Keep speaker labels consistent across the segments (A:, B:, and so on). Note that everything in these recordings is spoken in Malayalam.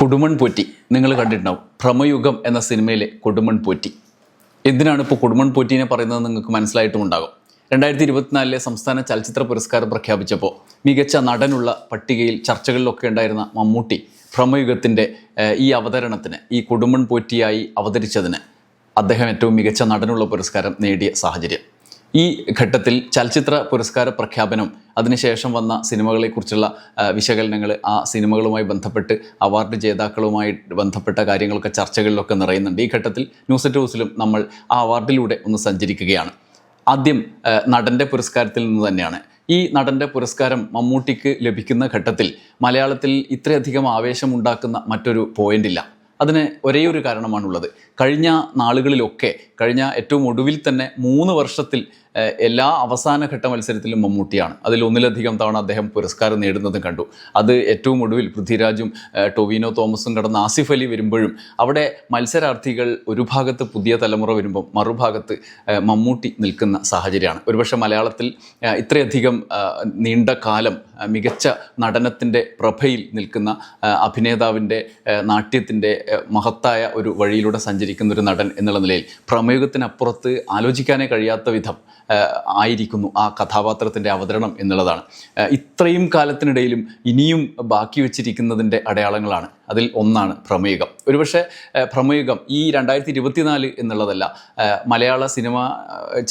A: കൊടുമൺ പോറ്റി നിങ്ങൾ കണ്ടിട്ടുണ്ടാവും. ഭ്രമയുഗം എന്ന സിനിമയിലെ കൊടുമൺ പോറ്റി. എന്തിനാണ് ഇപ്പോൾ കൊടുമൺ പോറ്റിനെ പറയുന്നത് നിങ്ങൾക്ക് മനസ്സിലായിട്ടും ഉണ്ടാകും. രണ്ടായിരത്തി ഇരുപത്തിനാലിലെ സംസ്ഥാന ചലച്ചിത്ര പുരസ്കാരം പ്രഖ്യാപിച്ചപ്പോൾ മികച്ച നടനുള്ള പട്ടികയിൽ ചർച്ചകളിലൊക്കെ ഉണ്ടായിരുന്ന മമ്മൂട്ടി ഭ്രമയുഗത്തിന്റെ ഈ അവതരണത്തിന് ഈ കൊടുമൺ പോറ്റിയായി അവതരിച്ചതിന് അദ്ദേഹം ഏറ്റവും മികച്ച നടനുള്ള പുരസ്കാരം നേടിയ സാഹചര്യം. ഈ ഘട്ടത്തിൽ ചലച്ചിത്ര പുരസ്കാര പ്രഖ്യാപനം അതിനുശേഷം വന്ന സിനിമകളെക്കുറിച്ചുള്ള വിശകലനങ്ങൾ ആ സിനിമകളുമായി ബന്ധപ്പെട്ട് അവാർഡ് ജേതാക്കളുമായി ബന്ധപ്പെട്ട കാര്യങ്ങളൊക്കെ ചർച്ചകളിലൊക്കെ നിറയുന്നുണ്ട്. ഈ ഘട്ടത്തിൽ ന്യൂസ് അറ്റ് ഹൗസിലും നമ്മൾ ആ അവാർഡിലൂടെ ഒന്ന് സഞ്ചരിക്കുകയാണ്. ആദ്യം നടന്റെ പുരസ്കാരത്തിൽ നിന്ന് തന്നെയാണ്. ഈ നടന്റെ പുരസ്കാരം മമ്മൂട്ടിക്ക് ലഭിക്കുന്ന ഘട്ടത്തിൽ മലയാളത്തിൽ ഇത്രയധികം ആവേശമുണ്ടാക്കുന്ന മറ്റൊരു പോയിന്റ് ഇല്ല അതിന് ഒരേ ഒരു കാരണമാണുള്ളത്. കഴിഞ്ഞ നാളുകളിലൊക്കെ കഴിഞ്ഞ ഏറ്റവും ഒടുവിൽ തന്നെ മൂന്ന് വർഷത്തിൽ എല്ലാ അവസാനഘട്ട മത്സരത്തിലും മമ്മൂട്ടിയാണ്. അതിൽ ഒന്നിലധികം തവണ അദ്ദേഹം പുരസ്കാരം നേടുന്നതും കണ്ടു. അത് ഏറ്റവും ഒടുവിൽ പൃഥ്വിരാജും ടൊവിനോ തോമസും കടന്ന ആസിഫ് അലി വരുമ്പോഴും അവിടെ മത്സരാർത്ഥികൾ ഒരു ഭാഗത്ത് പുതിയ തലമുറ വരുമ്പം മറുഭാഗത്ത് മമ്മൂട്ടി നിൽക്കുന്ന സാഹചര്യമാണ്. ഒരുപക്ഷെ മലയാളത്തിൽ ഇത്രയധികം നീണ്ട കാലം മികച്ച നടനത്തിന്റെ പ്രഭയിൽ നിൽക്കുന്ന അഭിനേതാവിന്റെ നാട്യത്തിന്റെ മഹത്തായ ഒരു വഴിയിലൂടെ സഞ്ചരിക്കുന്ന ഒരു നടൻ എന്നുള്ള നിലയിൽ പ്രമേയത്തിനപ്പുറത്ത് ആലോചിക്കാനേ കഴിയാത്ത വിധം ആയിരിക്കുന്നു ആ കഥാപാത്രത്തിന്റെ അവതരണം എന്നുള്ളതാണ്. ഇത്രയും കാലത്തിനിടയിലും ഇനിയും ബാക്കി വെച്ചിരിക്കുന്നതിന്റെ അടയാളങ്ങളാണ്. അതിൽ ഒന്നാണ് പ്രമേയുഗം ഒരുപക്ഷെ പ്രമേയുഗം ഈ രണ്ടായിരത്തി ഇരുപത്തിനാല് എന്നുള്ളതല്ല മലയാള സിനിമ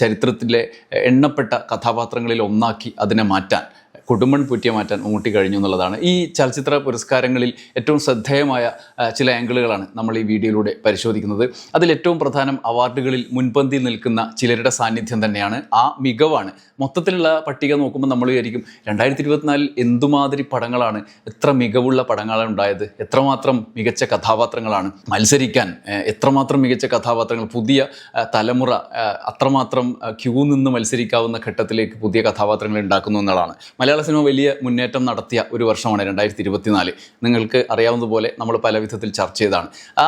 A: ചരിത്രത്തിലെ എണ്ണപ്പെട്ട കഥാപാത്രങ്ങളിൽ ഒന്നാക്കി അതിനെ മാറ്റാൻ കുടുംബൻ പുറ്റിയെ മാറ്റാൻ മമ്മൂട്ടി കഴിഞ്ഞു എന്നുള്ളതാണ്. ഈ ചലച്ചിത്ര പുരസ്കാരങ്ങളിൽ ഏറ്റവും ശ്രദ്ധേയമായ ചില ആംഗിളുകളാണ് നമ്മൾ ഈ വീഡിയോയിലൂടെ പരിശോധിക്കുന്നത്. അതിൽ ഏറ്റവും പ്രധാനം അവാർഡുകളിൽ മുൻപന്തിയിൽ നിൽക്കുന്ന ചിലരുടെ സാന്നിധ്യം തന്നെയാണ്. ആ മികവാണ്. മൊത്തത്തിലുള്ള പട്ടിക നോക്കുമ്പോൾ നമ്മൾ വിചാരിക്കും രണ്ടായിരത്തി ഇരുപത്തിനാലിൽ എന്തുമാതിരി പടങ്ങളാണ് എത്ര മികവുള്ള പടങ്ങളാണ് ഉണ്ടായത് എത്രമാത്രം മികച്ച കഥാപാത്രങ്ങളാണ് മത്സരിക്കാൻ എത്രമാത്രം മികച്ച കഥാപാത്രങ്ങൾ പുതിയ തലമുറ അത്രമാത്രം ക്യൂ നിന്ന് മത്സരിക്കാവുന്ന ഘട്ടത്തിലേക്ക് പുതിയ കഥാപാത്രങ്ങൾ ഉണ്ടാക്കുന്നു എന്നുള്ളതാണ്. മലയാള സിനിമ വലിയ മുന്നേറ്റം നടത്തിയ ഒരു വർഷമാണ് രണ്ടായിരത്തി ഇരുപത്തിനാല് നിങ്ങൾക്ക് അറിയാവുന്നതുപോലെ നമ്മൾ പല വിധത്തിൽ ചർച്ച ചെയ്താണ് ആ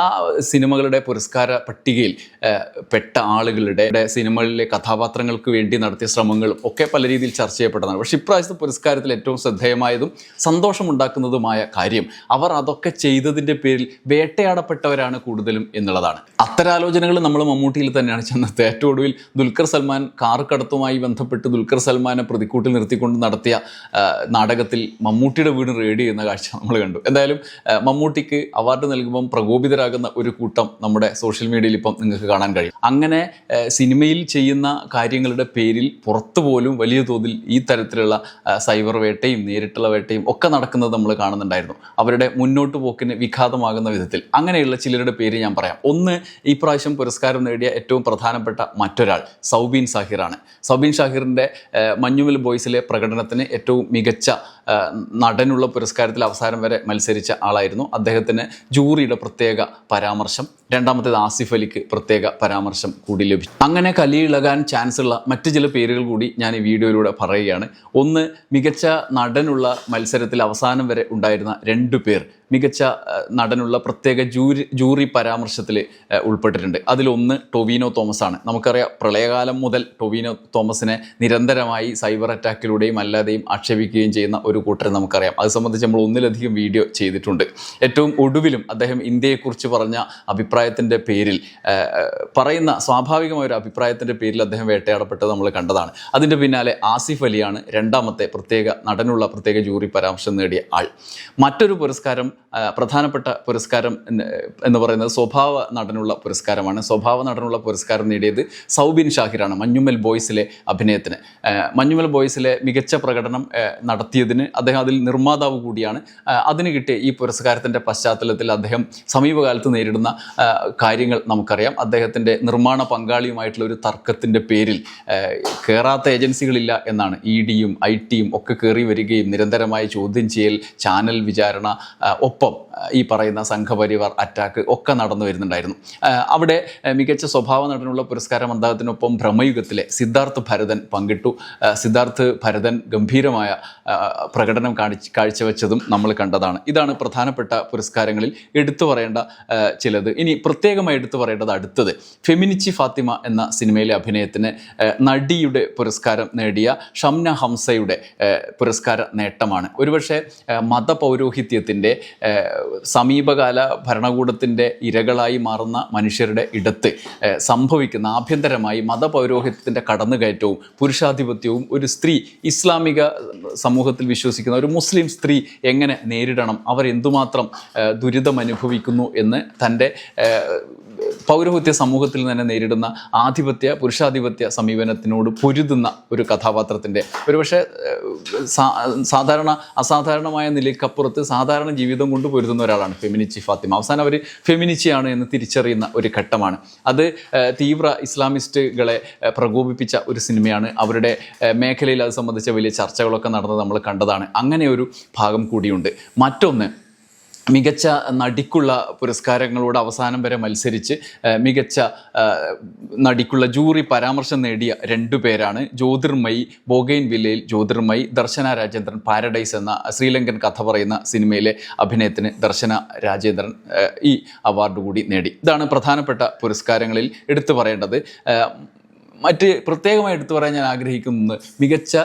A: സിനിമകളുടെ പുരസ്കാര പട്ടികയിൽ പെട്ട ആളുകളുടെ സിനിമകളിലെ കഥാപാത്രങ്ങൾക്ക് വേണ്ടി നടത്തിയ ശ്രമങ്ങളും ഒക്കെ പല രീതിയിൽ ചർച്ച ചെയ്യപ്പെട്ടതാണ്. പക്ഷേ ഇപ്രാവശ്യത്തെ പുരസ്കാരത്തിൽ ഏറ്റവും ശ്രദ്ധേയമായതും സന്തോഷമുണ്ടാക്കുന്നതുമായ കാര്യം അവർ അതൊക്കെ ചെയ്തതിന്റെ പേരിൽ വേട്ടയാടപ്പെട്ടവരാണ് കൂടുതലും എന്നുള്ളതാണ്. അത്തരം ആലോചനകൾ നമ്മൾ മമ്മൂട്ടിയിൽ തന്നെയാണ് ചെന്നത്. ഏറ്റവും ഒടുവിൽ ദുൽഖർ സൽമാൻ കാർ കടത്തുമായി ബന്ധപ്പെട്ട് ദുൽഖർ സൽമാനെ പ്രതിക്കൂട്ടിൽ നിർത്തിക്കൊണ്ട് നടത്തിയ നാടകത്തിൽ മമ്മൂട്ടിയുടെ വീട് റേഡ് ചെയ്യുന്ന കാഴ്ച നമ്മൾ കണ്ടു. എന്തായാലും മമ്മൂട്ടിക്ക് അവാർഡ് നൽകുമ്പം പ്രകോപിതരാകുന്ന ഒരു കൂട്ടം നമ്മുടെ സോഷ്യൽ മീഡിയയിൽ ഇപ്പം നിങ്ങൾക്ക് കാണാൻ കഴിയും. അങ്ങനെ സിനിമയിൽ ചെയ്യുന്ന കാര്യങ്ങളുടെ പേരിൽ പുറത്തു പോലും വലിയ തോതിൽ ഈ തരത്തിലുള്ള സൈബർ വേട്ടയും നേരിട്ടുള്ള വേട്ടയും ഒക്കെ നടക്കുന്നത് നമ്മൾ കാണുന്നുണ്ടായിരുന്നു. അവരുടെ മുന്നോട്ട് പോക്കിന് വിഘാതമാകുന്ന വിധത്തിൽ. അങ്ങനെയുള്ള ചിലരുടെ പേര് ഞാൻ പറയാം. ഒന്ന് ഈ പ്രാവശ്യം പുരസ്കാരം നേടിയ ഏറ്റവും പ്രധാനപ്പെട്ട മറ്റൊരാൾ സൗബീൻ സാഹിറാണ്. സൗബീൻ ഷാഹിറിന്റെ മഞ്ഞുമൽ ബോയ്സിലെ പ്രകടനത്തിന് ഏറ്റവും മികച്ച നടനുള്ള പുരസ്കാരത്തിൽ അവസാനം വരെ മത്സരിച്ച ആളായിരുന്നു. അദ്ദേഹത്തിന് ജൂറിയുടെ പ്രത്യേക പരാമർശം രണ്ടാമത്തേത് ആസിഫ് അലിക്ക് പ്രത്യേക പരാമർശം കൂടി ലഭിച്ചു. അങ്ങനെ കലിയിളകാൻ ചാൻസ് ഉള്ള മറ്റു ചില പേരുകൾ കൂടി ഞാൻ ഈ വീഡിയോയിലൂടെ പറയുകയാണ്. ഒന്ന് മികച്ച നടനുള്ള മത്സരത്തിൽ അവസാനം വരെ ഉണ്ടായിരുന്ന രണ്ടു പേർ മികച്ച നടനുള്ള പ്രത്യേക ജൂറി ജൂറി പരാമർശത്തിൽ ഉൾപ്പെട്ടിട്ടുണ്ട്. അതിലൊന്ന് ടൊവിനോ തോമസ് ആണ് നമുക്കറിയാം പ്രളയകാലം മുതൽ ടൊവിനോ തോമസിനെ നിരന്തരമായി സൈബർ അറ്റാക്കിലൂടെയും അല്ലാതെയും ആക്ഷേപിക്കുകയും ചെയ്യുന്ന ഒരു കൂട്ടരെ നമുക്കറിയാം. അത് സംബന്ധിച്ച് നമ്മൾ ഒന്നിലധികം വീഡിയോ ചെയ്തിട്ടുണ്ട്. ഏറ്റവും ഒടുവിലും അദ്ദേഹം ഇന്ത്യയെക്കുറിച്ച് പറഞ്ഞ അഭിപ്രായത്തിന്റെ പേരിൽ പറയുന്ന സ്വാഭാവികമായ ഒരു അഭിപ്രായത്തിന്റെ പേരിൽ അദ്ദേഹം വേട്ടയാടപ്പെട്ടത് നമ്മൾ കണ്ടതാണ്. അതിന്റെ പിന്നാലെ ആസിഫ് അലിയാണ് രണ്ടാമത്തെ പ്രത്യേക നടനുള്ള പ്രത്യേക ജൂറി പരാമർശം നേടിയ ആൾ. മറ്റൊരു പുരസ്കാരം പ്രധാനപ്പെട്ട പുരസ്കാരം എന്ന് പറയുന്നത് സ്വഭാവ നടനുള്ള പുരസ്കാരമാണ്. സ്വഭാവ നടനുള്ള പുരസ്കാരം നേടിയത് സൗബിൻ ഷാഹിറാണ് മഞ്ഞുമൽ ബോയ്സിലെ അഭിനയത്തിന്. മഞ്ഞുമൽ ബോയ്സിലെ മികച്ച പ്രകടനം നടത്തിയതിന് അദ്ദേഹം അതിൽ നിർമ്മാതാവ് കൂടിയാണ്. അതിന് കിട്ടിയ ഈ പുരസ്കാരത്തിന്റെ പശ്ചാത്തലത്തിൽ അദ്ദേഹം സമീപകാലത്ത് നേരിടുന്ന കാര്യങ്ങൾ നമുക്കറിയാം. അദ്ദേഹത്തിന്റെ നിർമ്മാണ പങ്കാളിയുമായിട്ടുള്ള ഒരു തർക്കത്തിന്റെ പേരിൽ കയറാത്ത ഏജൻസികളില്ല എന്നാണ് ഇ ഡിയും ഐ ടിയും ഒക്കെ കയറി വരികയും നിരന്തരമായ ചോദ്യം ചെയ്യൽ ചാനൽ വിചാരണ ഒപ്പം ഈ പറയുന്ന സംഘപരിവാർ അറ്റാക്ക് ഒക്കെ നടന്നു വരുന്നുണ്ടായിരുന്നു. അവിടെ മികച്ച സ്വഭാവ നടനുള്ള പുരസ്കാരം അദ്ദേഹത്തിനൊപ്പം ഭ്രമയുഗത്തിലെ സിദ്ധാർത്ഥ് ഭരതൻ പങ്കിട്ടു. സിദ്ധാർത്ഥ് ഭരതൻ ഗംഭീരമായ പ്രകടനം കാണിച്ച് കാഴ്ചവെച്ചതും നമ്മൾ കണ്ടതാണ്. ഇതാണ് പ്രധാനപ്പെട്ട പുരസ്കാരങ്ങളിൽ എടുത്തു പറയേണ്ട ചിലത്. ഇനി പ്രത്യേകമായി എടുത്തു പറയേണ്ടത് അടുത്തത്. ഫെമിനിച്ചി ഫാത്തിമ എന്ന സിനിമയിലെ അഭിനയത്തിന് നടിയുടെ പുരസ്കാരം നേടിയ ഷംന ഹംസയുടെ പുരസ്കാര നേട്ടമാണ്. ഒരുപക്ഷെ മതപൗരോഹിത്യത്തിന്റെ സമീപകാല ഭരണകൂടത്തിന്റെ ഇരകളായി മാറുന്ന മനുഷ്യരുടെ ഇടത്ത് സംഭവിക്കുന്ന ആഭ്യന്തരമായി മതപൗരോഹിത്യത്തിന്റെ കടന്നുകയറ്റവും പുരുഷാധിപത്യവും ഒരു സ്ത്രീ ഇസ്ലാമിക സമൂഹത്തിൽ വിശ്വസിക്കുന്ന ഒരു മുസ്ലിം സ്ത്രീ എങ്ങനെ നേരിടണം? അവർ എന്തുമാത്രം ദുരിതം അനുഭവിക്കുന്നു എന്ന് തന്റെ പൗരോഹിത്യ സമൂഹത്തിൽ തന്നെ നേരിടുന്ന ആധിപത്യ പുരുഷാധിപത്യ സമീപനത്തിനോട് പൊരുതുന്ന ഒരു കഥാപാത്രത്തിന്റെ. ഒരുപക്ഷെ സാധാരണ അസാധാരണമായ നിലയ്ക്കപ്പുറത്ത് സാധാരണ ജീവിതം കൊണ്ട് പൊരുതുന്ന ഒരാളാണ് ഫെമിനിച്ചി ഫാത്തിമ. അവസാനം അവർ ഫെമിനിച്ചിയാണ് എന്ന് തിരിച്ചറിയുന്ന ഒരു ഘട്ടമാണ്. അത് തീവ്ര ഇസ്ലാമിസ്റ്റുകളെ പ്രകോപിപ്പിച്ച ഒരു സിനിമയാണ്. അവരുടെ മേഖലയിൽ അത് സംബന്ധിച്ച വലിയ ചർച്ചകളൊക്കെ നടന്നത് നമ്മൾ കണ്ടതാണ്. അങ്ങനെ ഒരു ഭാഗം കൂടിയുണ്ട്. മറ്റൊന്ന് മികച്ച നടിക്കുള്ള പുരസ്കാരങ്ങളോട് അവസാനം വരെ മത്സരിച്ച് മികച്ച നടിക്കുള്ള ജൂറി പരാമർശം നേടിയ രണ്ടു പേരാണ്. ജ്യോതിർമയി ബോഗൈൻ വില്ലയിൽ ജ്യോതിർമയി ദർശന രാജേന്ദ്രൻ പാരഡൈസ് എന്ന ശ്രീലങ്കൻ കഥ പറയുന്ന സിനിമയിലെ അഭിനയത്തിന് ദർശന രാജേന്ദ്രൻ ഈ അവാർഡ് കൂടി നേടി. ഇതാണ് പ്രധാനപ്പെട്ട പുരസ്കാരങ്ങളിൽ എടുത്തു പറയേണ്ടത്. മറ്റ് പ്രത്യേകമായി എടുത്തു പറയാൻ ഞാൻ ആഗ്രഹിക്കുന്നത് മികച്ച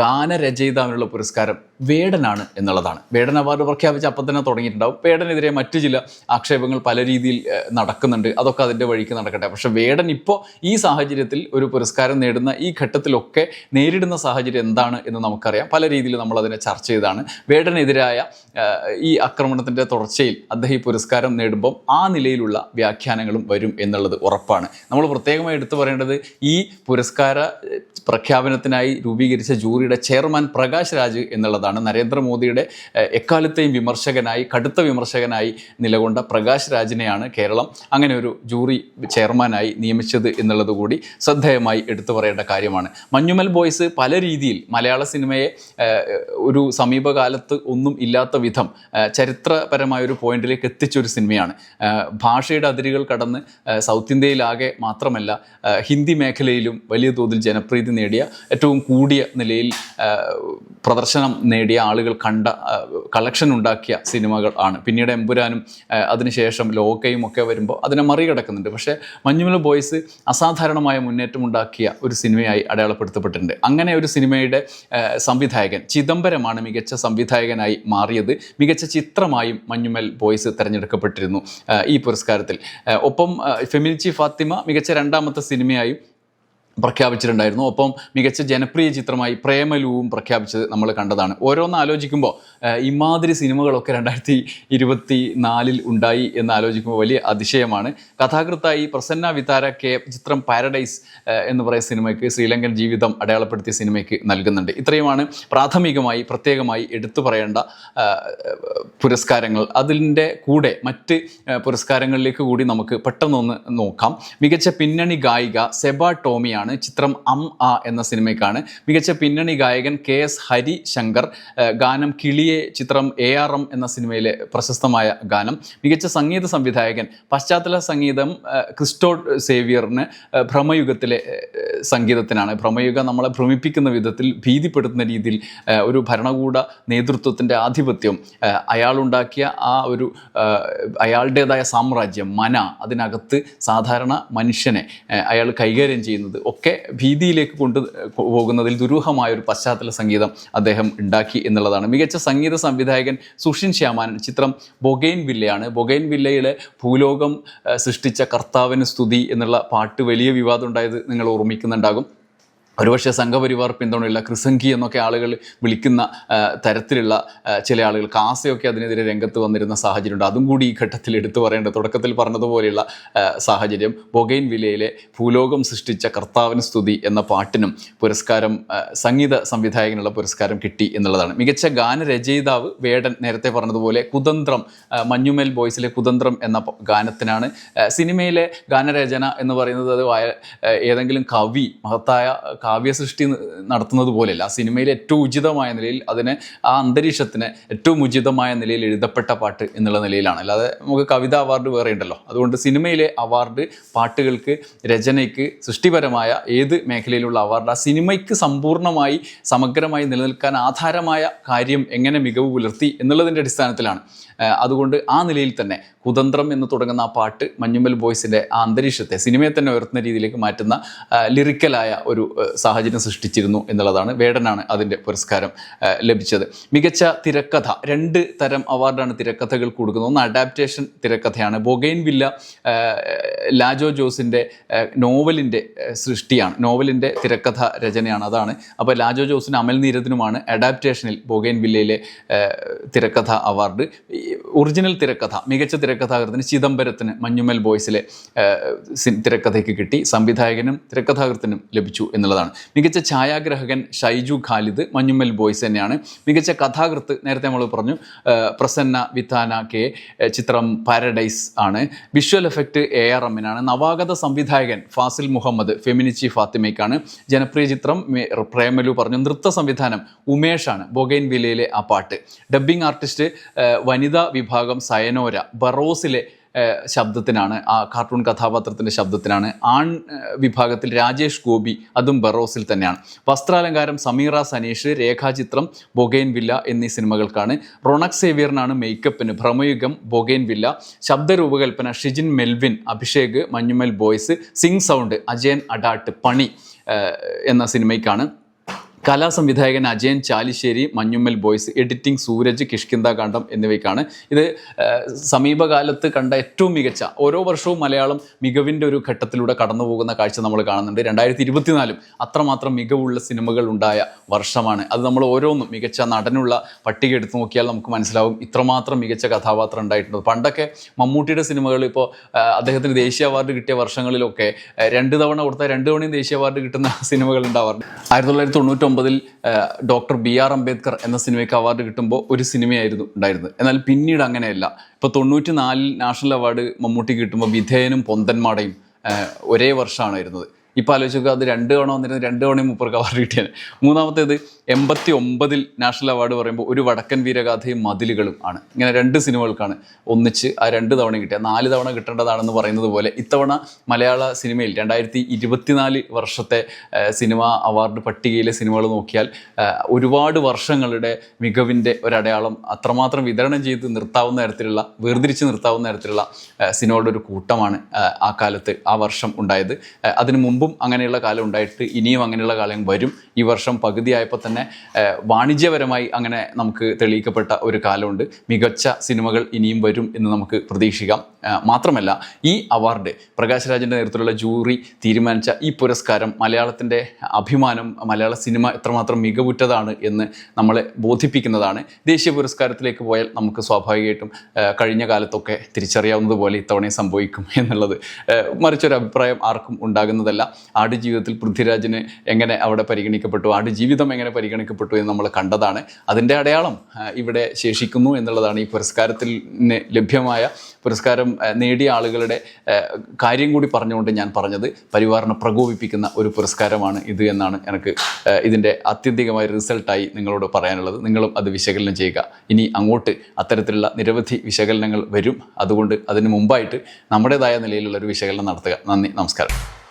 A: ഗാനരചയിതാവിനുള്ള പുരസ്കാരം വേടനാണ് എന്നുള്ളതാണ്. വേടൻ അവാർഡ് പ്രഖ്യാപിച്ച് അപ്പം തന്നെ തുടങ്ങിയിട്ടുണ്ടാവും. വേടനെതിരെ മറ്റു ചില ആക്ഷേപങ്ങൾ പല രീതിയിൽ നടക്കുന്നുണ്ട്. അതൊക്കെ അതിന്റെ വഴിക്ക് നടക്കട്ടെ. പക്ഷെ വേടൻ ഇപ്പോൾ ഈ സാഹചര്യത്തിൽ ഒരു പുരസ്കാരം നേടുന്ന ഈ ഘട്ടത്തിലൊക്കെ നേരിടുന്ന സാഹചര്യം എന്താണ് എന്ന് നമുക്കറിയാം. പല രീതിയിൽ നമ്മൾ അതിനെ ചർച്ച ചെയ്താണ്. വേടനെതിരായ ഈ ആക്രമണത്തിന്റെ തുടർച്ചയിൽ അദ്ദേഹം ഈ പുരസ്കാരം നേടുമ്പം ആ നിലയിലുള്ള വ്യാഖ്യാനങ്ങളും വരും എന്നുള്ളത് ഉറപ്പാണ്. നമ്മൾ പ്രത്യേകമായി എടുത്തു പറയേണ്ടത് ഈ പുരസ്കാര പ്രഖ്യാപനത്തിനായി രൂപീകരിച്ച ജൂറിയുടെ ചെയർമാൻ പ്രകാശ് രാജ് എന്നുള്ളതാണ്. നരേന്ദ്രമോദിയുടെ ഏഹ്, എക്കാലത്തെയും വിമർശകനായി കടുത്ത വിമർശകനായി നിലകൊണ്ട പ്രകാശ് രാജിനെയാണ് കേരളം അങ്ങനെ ഒരു ജൂറി ചെയർമാനായി നിയമിച്ചത് എന്നുള്ളതുകൂടി ശ്രദ്ധേയമായി എടുത്തു പറയേണ്ട കാര്യമാണ്. മഞ്ഞുമൽ ബോയ്സ് പല രീതിയിൽ മലയാള സിനിമയെ ഒരു സമീപകാലത്ത് ഒന്നും ഇല്ലാത്ത വിധം ചരിത്രപരമായ ഒരു പോയിന്റിലേക്ക് എത്തിച്ചൊരു സിനിമയാണ്. ഭാഷയുടെ അതിരുകൾ കടന്ന് സൗത്ത് ഇന്ത്യയിലാകെ മാത്രമല്ല ഹിന്ദി മേഖലയിലും വലിയ തോതിൽ ജനപ്രീതി നേടിയ ഏറ്റവും കൂടിയ നിലയിൽ പ്രദർശനം പ്രദർശനം നേടിയ ആളുകൾ കണ്ട കളക്ഷൻ ഉണ്ടാക്കിയ സിനിമകൾ ആണ്. പിന്നീട് എമ്പുരാനും അതിനുശേഷം ലോകയും ഒക്കെ വരുമ്പോൾ അതിനെ മറികടക്കുന്നുണ്ട്. പക്ഷേ മഞ്ഞുമല ബോയ്സ് അസാധാരണമായ മുന്നേറ്റം ഉണ്ടാക്കിയ ഒരു സിനിമയായി അടയാളപ്പെടുത്തപ്പെട്ടിട്ടുണ്ട്. അങ്ങനെ ഒരു സിനിമയുടെ സംവിധായകൻ ചിദംബരമാണ് മികച്ച സംവിധായകനായി മാറിയത്. മികച്ച ചിത്രമായും മഞ്ഞുമൽ ബോയ്സ് തിരഞ്ഞെടുക്കപ്പെട്ടിരുന്നു ഈ പുരസ്കാരത്തിൽ. ഒപ്പം ഫെമിനിച്ചി ഫാത്തിമ മികച്ച രണ്ടാമത്തെ സിനിമയായും പ്രഖ്യാപിച്ചിട്ടുണ്ടായിരുന്നു. ഒപ്പം മികച്ച ജനപ്രിയ ചിത്രമായി പ്രേമലുവും പ്രഖ്യാപിച്ചത് നമ്മൾ കണ്ടതാണ്. ഓരോന്ന് ആലോചിക്കുമ്പോൾ ഇമാതിരി സിനിമകളൊക്കെ രണ്ടായിരത്തി ഇരുപത്തി നാലിൽ ഉണ്ടായി എന്ന് ആലോചിക്കുമ്പോൾ വലിയ അതിശയമാണ്. കഥാകൃത്തായി പ്രസന്ന വിതാര കെ ചിത്രം പാരഡൈസ് എന്ന് പറയുന്ന സിനിമയ്ക്ക് ശ്രീലങ്കൻ ജീവിതം അടയാളപ്പെടുത്തിയ സിനിമയ്ക്ക് നൽകുന്നുണ്ട്. ഇത്രയുമാണ് പ്രാഥമികമായി പ്രത്യേകമായി എടുത്തു പറയേണ്ട പുരസ്കാരങ്ങൾ. അതിന്റെ കൂടെ മറ്റ് പുരസ്കാരങ്ങളിലേക്ക് കൂടി നമുക്ക് പെട്ടെന്നൊന്ന് നോക്കാം. മികച്ച പിന്നണി ഗായിക സെബ ടോമിയാണ് ചിത്രം അം ആ എന്ന സിനിമയ്ക്കാണ്. മികച്ച പിന്നണി ഗായകൻ കെ എസ് ഹരി ശങ്കർ ഗാനം കിളിയെ ചിത്രം എ ആർ എം എന്ന സിനിമയിലെ പ്രശസ്തമായ ഗാനം. മികച്ച സംഗീത സംവിധായകൻ പശ്ചാത്തല സംഗീതം ക്രിസ്റ്റോ സേവിയറിന് ഭ്രമയുഗത്തിലെ സംഗീതത്തിനാണ്. ഭ്രമയുഗം നമ്മളെ ഭ്രമിപ്പിക്കുന്ന വിധത്തിൽ ഭീതിപ്പെടുത്തുന്ന രീതിയിൽ ഒരു ഭരണകൂട നേതൃത്വത്തിന്റെ ആധിപത്യം അയാളുണ്ടാക്കിയ ആ ഒരു അയാളുടേതായ സാമ്രാജ്യം മന അതിനകത്ത് സാധാരണ മനുഷ്യനെ അയാൾ കൈകാര്യം ചെയ്യുന്നത് ഒക്കെ ഭീതിയിലേക്ക് കൊണ്ട് പോകുന്നതിൽ ദുരൂഹമായ ഒരു പശ്ചാത്തല സംഗീതം അദ്ദേഹം ഉണ്ടാക്കി എന്നുള്ളതാണ്. മികച്ച സംഗീത സംവിധായകൻ സുഷിൻ ശ്യാമാൻ ചിത്രം ബൊഗൈൻ വില്ലയാണ്. ബൊഗൈൻ വില്ലയിലെ ഭൂലോകം സൃഷ്ടിച്ച കർത്താവിന് സ്തുതി എന്നുള്ള പാട്ട് വലിയ വിവാദം ഉണ്ടായത് നിങ്ങൾ ഓർമ്മിക്കുന്നുണ്ടാകും. ഒരുപക്ഷെ സംഘപരിവാർ പിന്തുണയുള്ള ക്രിസംഖി എന്നൊക്കെ ആളുകൾ വിളിക്കുന്ന തരത്തിലുള്ള ചില ആളുകൾ കാസയൊക്കെ അതിനെതിരെ രംഗത്ത് വന്നിരുന്ന സാഹചര്യമുണ്ട്. അതും കൂടി ഈ ഘട്ടത്തിൽ എടുത്തു പറയേണ്ടത് തുടക്കത്തിൽ പറഞ്ഞതുപോലെയുള്ള സാഹചര്യം. ബൊഗൈൻ വിലയിലെ ഭൂലോകം സൃഷ്ടിച്ച കർത്താവിന് സ്തുതി എന്ന പാട്ടിനും പുരസ്കാരം സംഗീത സംവിധായകനുള്ള പുരസ്കാരം കിട്ടി എന്നുള്ളതാണ്. മികച്ച ഗാനരചയിതാവ് വേടൻ നേരത്തെ പറഞ്ഞതുപോലെ കുതന്ത്രം മഞ്ഞുമേൽ ബോയ്സിലെ കുതന്ത്രം എന്ന ഗാനത്തിനാണ്. സിനിമയിലെ ഗാനരചന എന്ന് പറയുന്നത് അത് ഏതെങ്കിലും കവി മഹത്തായ കാവ്യസൃഷ്ടി സൃഷ്ടി നടത്തുന്നത് പോലെയല്ല. ആ സിനിമയിൽ ഏറ്റവും ഉചിതമായ നിലയിൽ അതിനെ ആ അന്തരീക്ഷത്തിന് ഏറ്റവും ഉചിതമായ നിലയിൽ എഴുതപ്പെട്ട പാട്ട് എന്നുള്ള നിലയിലാണ്. അല്ലാതെ നമുക്ക് കവിത അവാർഡ് വേറെ ഉണ്ടല്ലോ. അതുകൊണ്ട് സിനിമയിലെ അവാർഡ് പാട്ടുകൾക്ക് രചനയ്ക്ക് സൃഷ്ടിപരമായ ഏത് മേഖലയിലുള്ള അവാർഡ് ആ സിനിമയ്ക്ക് സമ്പൂർണമായി സമഗ്രമായി നിലനിൽക്കാൻ ആധാരമായ കാര്യം എങ്ങനെ മികവ് പുലർത്തി എന്നുള്ളതിന്റെ അടിസ്ഥാനത്തിലാണ്. അതുകൊണ്ട് ആ നിലയിൽ തന്നെ കുതന്ത്രം എന്ന് തുടങ്ങുന്ന ആ പാട്ട് മഞ്ഞുമ്മൽ ബോയ്സിന്റെ ആ അന്തരീക്ഷത്തെ സിനിമയെ തന്നെ ഉയർത്തുന്ന രീതിയിലേക്ക് മാറ്റുന്ന ലിറിക്കലായ ഒരു സാഹചര്യം സൃഷ്ടിച്ചിരുന്നു എന്നുള്ളതാണ് വേടനാണ് അതിന്റെ പുരസ്കാരം ലഭിച്ചത്. മികച്ച തിരക്കഥ രണ്ട് തരം അവാർഡാണ് തിരക്കഥകൾ കൊടുക്കുന്നത്. ഒന്ന് അഡാപ്റ്റേഷൻ തിരക്കഥയാണ്. ബൊഗൈൻ വില്ല ലാജോ ജോസിന്റെ നോവലിന്റെ സൃഷ്ടിയാണ്. നോവലിന്റെ തിരക്കഥ രചനയാണ് അതാണ്. അപ്പോൾ ലാജോ ജോസിന് അമൽ നീരത്തിനുമാണ് അഡാപ്റ്റേഷനിൽ ബൊഗൈൻ വില്ലയിലെ തിരക്കഥ അവാർഡ്. ഒറിജിനൽ തിരക്കഥ മികച്ച തിരക്കഥാകൃത്തിന് ചിദംബരത്തിന് മഞ്ഞുമൽ ബോയ്സിലെ തിരക്കഥയ്ക്ക് കിട്ടി. സംവിധായകനും തിരക്കഥാകൃത്തിനും ലഭിച്ചു എന്നുള്ളതാണ്. മികച്ച ഛായാഗ്രഹകൻ ഷൈജു ഖാലിദ് മഞ്ഞുമ്മൽ ബോയ്സ് തന്നെയാണ്. മികച്ച കഥാകൃത്ത് നേരത്തെ നമ്മൾ പറഞ്ഞു പ്രസന്ന വിത്താന കെ ചിത്രം പാരഡൈസ് ആണ്. വിഷ്വൽ എഫക്റ്റ് എ ആർ എമ്മിനാണ്. നവാഗത സംവിധായകൻ ഫാസിൽ മുഹമ്മദ് ഫെമിനിച്ചി ഫാത്തിമയ്ക്കാണ്. ജനപ്രിയ ചിത്രം പ്രേമലു പറഞ്ഞു. നൃത്ത സംവിധാനം ഉമേഷാണ് ബൊഗൈൻ വിലയിലെ ആ പാട്ട്. ഡബ്ബിംഗ് ആർട്ടിസ്റ്റ് വനിതാ വിഭാഗം സയനോര ബറോസിലെ ശബ്ദത്തിനാണ് ആ കാർട്ടൂൺ കഥാപാത്രത്തിന്റെ ശബ്ദത്തിനാണ്. ആൺ വിഭാഗത്തിൽ രാജേഷ് ഗോപി അതും ബറോസിൽ തന്നെയാണ്. വസ്ത്രാലങ്കാരം സമീറ സനീഷ് രേഖാചിത്രം ബൊഗൈൻ വില്ല എന്നീ സിനിമകൾക്കാണ്. റൊണക് സേവിയറിനാണ് മേക്കപ്പിന് Bramayugam ബൊഗൈൻ villa. ശബ്ദരൂപകൽപ്പന Shijin Melvin Abhishek Manjummel Boys sync sound Ajayan Adat Pani എന്ന സിനിമയ്ക്കാണ്. കലാസംവിധായകൻ അജയൻ ചാലിശ്ശേരി മഞ്ഞുമ്മൽ ബോയ്സ് എഡിറ്റിംഗ് സൂരജ് കിഷ്കിന്ദ കാണ്ഡം എന്നിവയ്ക്കാണ്. ഇത് സമീപകാലത്ത് കണ്ട ഏറ്റവും മികച്ച ഓരോ വർഷവും മലയാളം മികവിന്റെ ഒരു ഘട്ടത്തിലൂടെ കടന്നു പോകുന്ന കാഴ്ച നമ്മൾ കാണുന്നുണ്ട്. രണ്ടായിരത്തി ഇരുപത്തിനാലും അത്രമാത്രം മികവുള്ള സിനിമകൾ ഉണ്ടായ വർഷമാണ്. അത് നമ്മൾ ഓരോന്നും മികച്ച നടനുള്ള പട്ടിക എടുത്തു നോക്കിയാൽ നമുക്ക് മനസ്സിലാവും ഇത്രമാത്രം മികച്ച കഥാപാത്രം ഉണ്ടായിട്ടുണ്ട്. പണ്ടൊക്കെ മമ്മൂട്ടിയുടെ സിനിമകൾ ഇപ്പോൾ അദ്ദേഹത്തിന് ദേശീയ അവാർഡ് കിട്ടിയ വർഷങ്ങളിലൊക്കെ രണ്ട് തവണ കൊടുത്ത രണ്ട് തവണയും ദേശീയ അവാർഡ് കിട്ടുന്ന സിനിമകൾ ഉണ്ടാവാറുണ്ട്. ആയിരത്തി തൊള്ളായിരത്തി തൊണ്ണൂറ്റൊമ്പതിൽ ഡോക്ടർ ബി ആർ അംബേദ്കർ എന്ന സിനിമയ്ക്ക് അവാർഡ് കിട്ടുമ്പോൾ ഒരു സിനിമയായിരുന്നു ഉണ്ടായിരുന്നത്. എന്നാൽ പിന്നീട് അങ്ങനെയല്ല. ഇപ്പോൾ തൊണ്ണൂറ്റി നാലിൽ നാഷണൽ അവാർഡ് മമ്മൂട്ടി കിട്ടുമ്പോൾ വിധേയനും പൊന്തന്മാടയും ഒരേ വർഷമാണ് വരുന്നത്. ഇപ്പോൾ ആലോചിക്കുക അത് രണ്ട് തവണ വന്നിരുന്നത് രണ്ട് തവണയും മുപ്പർക്ക് അവാർഡ് കിട്ടിയത്. മൂന്നാമത്തേത് എൺപത്തി ഒമ്പതിൽ നാഷണൽ അവാർഡ് പറയുമ്പോൾ ഒരു വടക്കൻ വീരഗാഥയും മതിലുകളും ആണ്. ഇങ്ങനെ രണ്ട് സിനിമകൾക്കാണ് ഒന്നിച്ച് ആ രണ്ട് തവണ കിട്ടിയ നാല് തവണ കിട്ടേണ്ടതാണെന്ന് പറയുന്നത് പോലെ ഇത്തവണ മലയാള സിനിമയിൽ രണ്ടായിരത്തി ഇരുപത്തിനാല് വർഷത്തെ സിനിമ അവാർഡ് പട്ടികയിലെ സിനിമകൾ നോക്കിയാൽ ഒരുപാട് വർഷങ്ങളുടെ മികവിന്റെ ഒരടയാളം അത്രമാത്രം വിതരണം ചെയ്ത് നിർത്താവുന്ന തരത്തിലുള്ള വേർതിരിച്ച് നിർത്താവുന്ന തരത്തിലുള്ള സിനിമകളുടെ ഒരു കൂട്ടമാണ് ആ, കാലത്ത് ആ വർഷം ഉണ്ടായത്. അതിനു മുമ്പും അങ്ങനെയുള്ള കാലം ഉണ്ടായിട്ട് ഇനിയും അങ്ങനെയുള്ള കാലം വരും. ഈ വർഷം പകുതിയായപ്പോൾ തന്നെ വാണിജ്യപരമായി അങ്ങനെ നമുക്ക് തെളിയിക്കപ്പെട്ട ഒരു കാലമുണ്ട്. മികച്ച സിനിമകൾ ഇനിയും വരും എന്ന് നമുക്ക് പ്രതീക്ഷിക്കാം. മാത്രമല്ല ഈ അവാർഡ് പ്രകാശ് രാജിന്റെ നേതൃത്വത്തിലുള്ള ജൂറി തീരുമാനിച്ച ഈ പുരസ്കാരം മലയാളത്തിന്റെ അഭിമാനം മലയാള സിനിമ എത്രമാത്രം മികവുറ്റതാണ് എന്ന് നമ്മളെ ബോധിപ്പിക്കുന്നതാണ്. ദേശീയ പുരസ്കാരത്തിലേക്ക് പോയാൽ നമുക്ക് സ്വാഭാവികമായിട്ടും കഴിഞ്ഞ കാലത്തൊക്കെ തിരിച്ചറിയാവുന്നതുപോലെ ഇത്തവണയും സംഭവിക്കും എന്നുള്ളത്. മറിച്ചൊരു അഭിപ്രായം ആർക്കും ഉണ്ടാകുന്നതല്ല. ആടുജീവിതത്തിൽ പൃഥ്വിരാജിന് എങ്ങനെ അവിടെ പരിഗണിക്കപ്പെട്ടു ആടുജീവിതം എങ്ങനെ പരിഗണിക്കപ്പെട്ടു എന്ന് നമ്മൾ കണ്ടതാണ്. അതിന്റെ അടയാളം ഇവിടെ ശേഷിക്കുന്നു എന്നുള്ളതാണ് ഈ പുരസ്കാരത്തിന് ലഭ്യമായ പുരസ്കാരം നേടിയ ആളുകളുടെ കാര്യം കൂടി പറഞ്ഞുകൊണ്ട് ഞാൻ പറഞ്ഞത് പരിവാറിനെ പ്രകോപിപ്പിക്കുന്ന ഒരു പുരസ്കാരമാണ് ഇത് എന്നാണ് എനിക്ക് ഇതിന്റെ ആത്യന്തികമായ റിസൾട്ടായി നിങ്ങളോട് പറയാനുള്ളത്. നിങ്ങളും അത് വിശകലനം ചെയ്യുക. ഇനി അങ്ങോട്ട് അത്തരത്തിലുള്ള നിരവധി വിശകലനങ്ങൾ വരും. അതുകൊണ്ട് അതിന് മുമ്പായിട്ട് നമ്മുടേതായ നിലയിലുള്ള ഒരു വിശകലനം നടത്തുക. നന്ദി നമസ്കാരം.